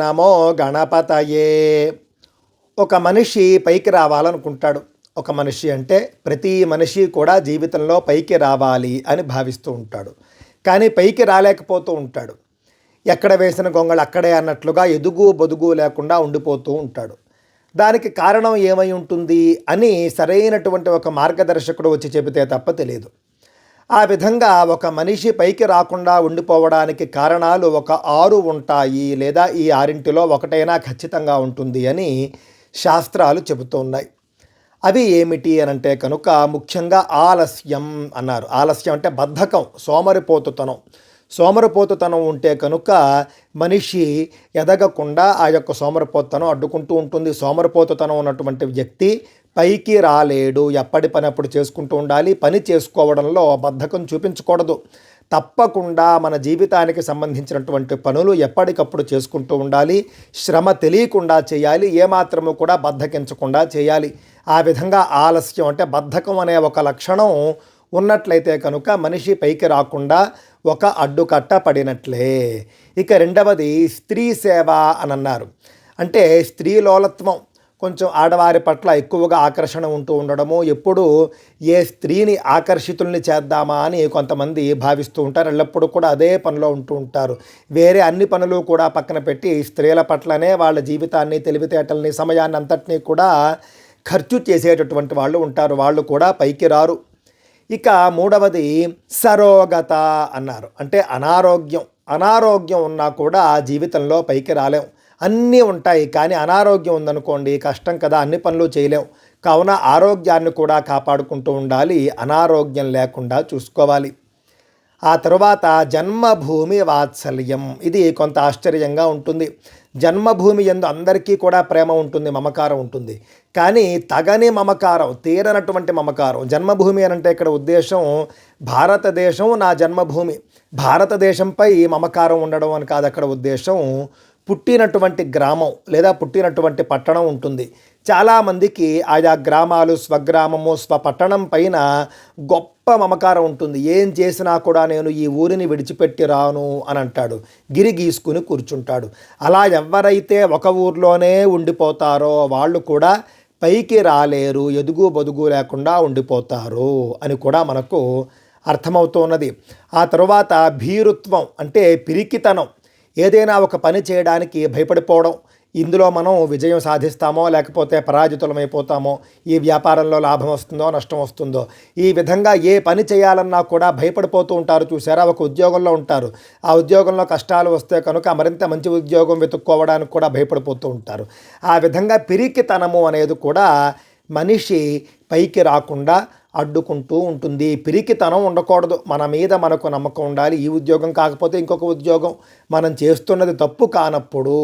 నమో గణపతయే. ఒక మనిషి పైకి రావాలనుకుంటాడు. ఒక మనిషి అంటే ప్రతి మనిషి కూడా జీవితంలో పైకి రావాలి అని భావిస్తూ ఉంటాడు. కానీ పైకి రాలేకపోతూ ఉంటాడు. ఎక్కడ వేసిన గొంగళి అక్కడే అన్నట్లుగా ఎదుగు బొదుగు లేకుండా ఉండిపోతూ ఉంటాడు. దానికి కారణం ఏమై ఉంటుంది అని సరైనటువంటి ఒక మార్గదర్శకుడు వచ్చి చెబితే తప్ప తెలియదు. ఆ విధంగా ఒక మనిషి పైకి రాకుండా ఉండిపోవడానికి కారణాలు ఒక ఆరు ఉంటాయి లేదా ఈ ఆరింటిలో ఒకటైనా ఖచ్చితంగా ఉంటుంది అని శాస్త్రాలు చెబుతున్నాయి. అవి ఏమిటి అని అంటే కనుక ముఖ్యంగా ఆలస్యం అన్నారు. ఆలస్యం అంటే బద్ధకం సోమరిపోతుతనం. సోమరిపోతుతనం ఉంటే కనుక మనిషి ఎదగకుండా ఆ యొక్క సోమరిపోతుతనం అడ్డుకుంటూ ఉంటుంది. సోమరిపోతుతనం ఉన్నటువంటి వ్యక్తి పైకి రాలేడు ఎప్పటి పని అప్పుడు చేసుకుంటూ ఉండాలి పని చేసుకోవడంలో బద్ధకం చూపించకూడదు. తప్పకుండా మన జీవితానికి సంబంధించినటువంటి పనులు ఎప్పటికప్పుడు చేసుకుంటూ ఉండాలి. శ్రమ తెలియకుండా చేయాలి ఏమాత్రము కూడా బద్ధకించకుండా చేయాలి. ఆ విధంగా ఆలస్యం అంటే బద్ధకం అనే ఒక లక్షణం ఉన్నట్లయితే కనుక మనిషి పైకి రాకుండా ఒక అడ్డుకట్ట పడినట్లే. ఇక రెండవది స్త్రీ సేవ అని అన్నారు అంటే స్త్రీలోలత్వం. కొంచెం ఆడవారి పట్ల ఎక్కువగా ఆకర్షణ ఉంటూ ఉండడము. ఎప్పుడు ఏ స్త్రీని ఆకర్షితుల్ని చేద్దామా అని కొంతమంది భావిస్తూ ఉంటారు. ఎల్లప్పుడూ కూడా అదే పనిలో ఉంటూ ఉంటారు. వేరే అన్ని పనులు కూడా పక్కన పెట్టి స్త్రీల పట్లనే వాళ్ళ జీవితాన్ని తెలివితేటల్ని సమయాన్ని అంతటినీ కూడా ఖర్చు చేసేటటువంటి వాళ్ళు ఉంటారు. వాళ్ళు కూడా పైకి రారు. ఇక మూడవది సరోగత అన్నారు. అంటే అనారోగ్యం. అనారోగ్యం ఉన్నా కూడా జీవితంలో పైకి రాలేం. అన్నీ ఉంటాయి. కానీ అనారోగ్యం ఉందనుకోండి కష్టం కదా అన్ని పనులు చేయలేం. కావున ఆరోగ్యాన్ని కూడా కాపాడుకుంటూ ఉండాలి. అనారోగ్యం లేకుండా చూసుకోవాలి. ఆ తరువాత జన్మభూమి వాత్సల్యం. ఇది కొంత ఆశ్చర్యంగా ఉంటుంది. జన్మభూమి ఎందు అందరికీ కూడా ప్రేమ ఉంటుంది మమకారం ఉంటుంది. కానీ తగని మమకారం తీరనటువంటి మమకారం జన్మభూమి అని అంటే ఇక్కడ ఉద్దేశం భారతదేశం నా జన్మభూమి. భారతదేశంపై మమకారం ఉండడం అని కాదు అక్కడ ఉద్దేశం పుట్టినటువంటి గ్రామం లేదా పుట్టినటువంటి పట్టణం ఉంటుంది. చాలామందికి ఆయా గ్రామాలు స్వగ్రామము స్వపట్టణం పైన గొప్ప మమకారం ఉంటుంది. ఏం చేసినా కూడా నేను ఈ ఊరిని విడిచిపెట్టి రాను అని అంటాడు. గిరి గీసుకుని కూర్చుంటాడు. అలా ఎవరైతే ఒక ఊర్లోనే ఉండిపోతారో వాళ్ళు కూడా పైకి రాలేరు ఎదుగు బొదుగు లేకుండా ఉండిపోతారు అని కూడా మనకు అర్థమవుతున్నది ఆ తరువాత భీరుత్వం అంటే పిరికితనం. ఏదైనా ఒక పని చేయడానికి భయపడిపోవడం ఇందులో మనం విజయం సాధిస్తామో లేకపోతే పరాజితులమైపోతామో ఈ వ్యాపారంలో లాభం వస్తుందో నష్టం వస్తుందో ఈ విధంగా ఏ పని చేయాలన్నా కూడా భయపడిపోతూ ఉంటారు. చూసారా ఒక ఉద్యోగంలో ఉంటారు. ఆ ఉద్యోగంలో కష్టాలు వస్తే కనుక మరింత మంచి ఉద్యోగం వెతుక్కోవడానికి కూడా భయపడిపోతూ ఉంటారు. ఆ విధంగా పిరికితనము అనేది కూడా మనిషి పైకి రాకుండా అడ్డుకుంటూ ఉంటుంది. పిరికితనం ఉండకూడదు. మన మీద మనకు నమ్మకం ఉండాలి. ఈ ఉద్యోగం కాకపోతే ఇంకొక ఉద్యోగం. మనం చేస్తున్నది తప్పు కానప్పుడు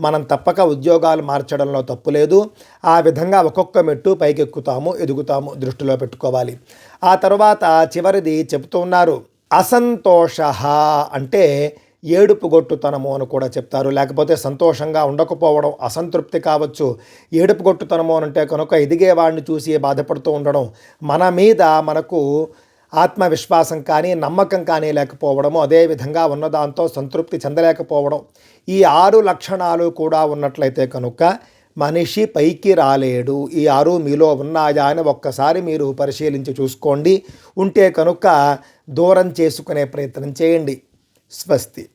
మనం తప్పక ఉద్యోగాలు మార్చడంలో తప్పు లేదు. ఆ విధంగా ఒక్కొక్క మెట్టు పైకెక్కుతాము ఎదుగుతాము దృష్టిలో పెట్టుకోవాలి. ఆ తర్వాత చివరిది చెబుతున్నారు అసంతోష అంటే ఏడుపుగొట్టుతనము అని కూడా చెప్తారు. లేకపోతే సంతోషంగా ఉండకపోవడం అసంతృప్తి కావచ్చు. ఏడుపుగొట్టుతనము అని అంటే కనుక ఎదిగేవాడిని చూసి బాధపడుతూ ఉండడం మన మీద మనకు ఆత్మవిశ్వాసం కానీ నమ్మకం కానీ లేకపోవడము అదేవిధంగా ఉన్నదాంతో సంతృప్తి చెందలేకపోవడం. ఈ ఆరు లక్షణాలు కూడా ఉన్నట్లయితే కనుక మనిషి పైకి రాలేడు. ఈ ఆరు మీలో ఉన్నాయా అని ఒక్కసారి మీరు పరిశీలించి చూసుకోండి. ఉంటే కనుక దూరం చేసుకునే ప్రయత్నం చేయండి. స్వస్తి.